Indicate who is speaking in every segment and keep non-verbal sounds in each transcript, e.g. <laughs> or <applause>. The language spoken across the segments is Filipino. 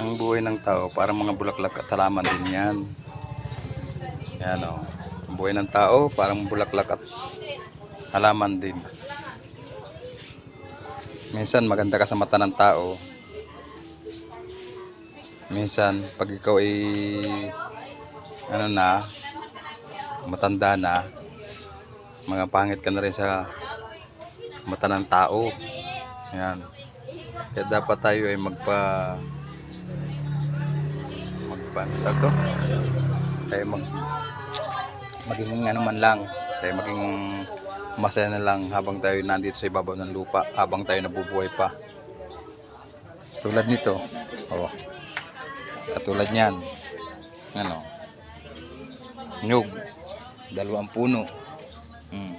Speaker 1: Ang buhay ng tao, parang mga bulaklak at halaman din yan. Yan o. Ang buhay ng tao, parang bulaklak at halaman din. Minsan maganda ka sa mata ng tao. Minsan, pag ikaw ay ano na, matanda na, mga pangit ka na rin sa mata ng tao. Yan. Kaya dapat tayo ay magpa magpa ano tawag to? Tayo mag maging ano man lang. Tayo maging masaya na lang habang tayo nandito sa ibabaw ng lupa, habang tayo nabubuhay pa. Tulad nito. Oh. Katulad niyan. Ano? Nyug. Dalawang puno. Mm.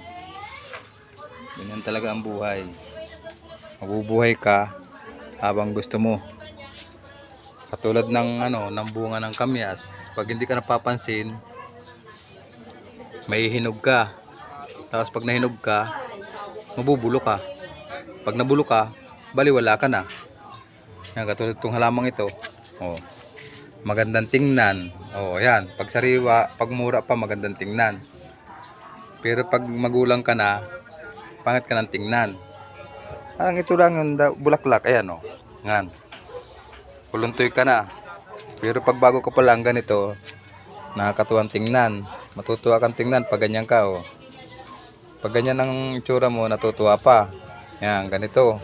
Speaker 1: Ganyan talaga ang buhay. Mabubuhay ka habang gusto mo. Katulad ng ano, ng bunga ng kamyas, pag hindi ka napapansin, may hinog ka. Tapos pag nahinog ka, mabubulo ka. Pag nabulo ka, baliwala ka na. Yan, katulad itong halamang ito. Oh. Magandang tingnan. Oh, yan. Pag sariwa, pag mura pa, magandang tingnan. Pero pag magulang ka na, pangit ka ng tingnan. Parang ito lang yung bulaklak. Ayan, oh. Yan. Kuluntoy ka na. Pero pag bago ka pa lang ganito, nakakatuwang tingnan. Matutuwa kang tingnan pag ganyan ka, oh. Pag ganyan ang itsura mo, natutuwa pa. Yan, ganito.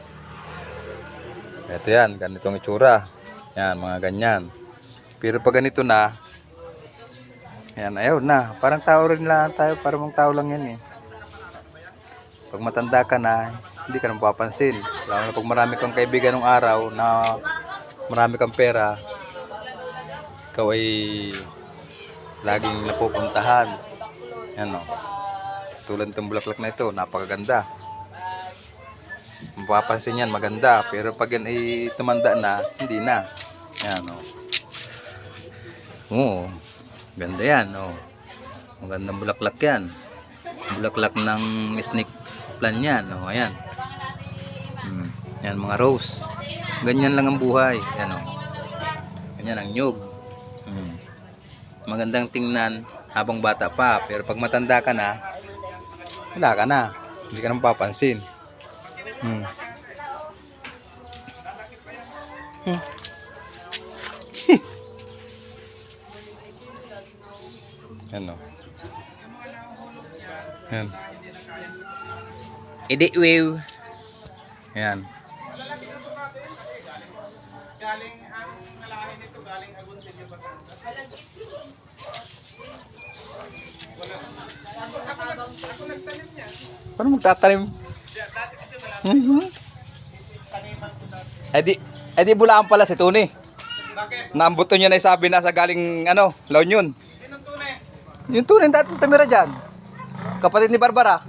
Speaker 1: Ito yan, ganitong itsura. Yan, mga ganyan. Pero pag ganito na, yan, ayaw na. Parang tao rin lang tayo, parang mga tao lang yan eh. Pag matanda ka na, hindi ka nang papansin. Lalo na pag marami kang kaibigan ng araw na marami kang pera, ikaw ay laging napupuntahan. Yan o. Tulad ng bulaklak na ito, napakaganda. Mapapansin yan, maganda. Pero pag yan ay tumanda na, hindi na. Yan o. Oo. Ganda yan o. Magandang bulaklak yan. Bulaklak ng snake plant yan. O, ayan. Hmm. Yan mga rose. Ganyan lang ang buhay. Yan o. Ganyan ang nyug. Hmm. Magandang tingnan habang bata pa. Pero pag matanda ka na, wala ka na. Hindi ka nang papansin. Hmm. Hmm. <laughs> Yan o. Yan. Idi wew. Yan. Paano magtatanim? Mhm. Eh di, eh di bulaan pala si Tony. Naambuto niya na sabi na sa galing ano, La Union. Yung tunay dati tumira dyan. Kapatid ni Barbara.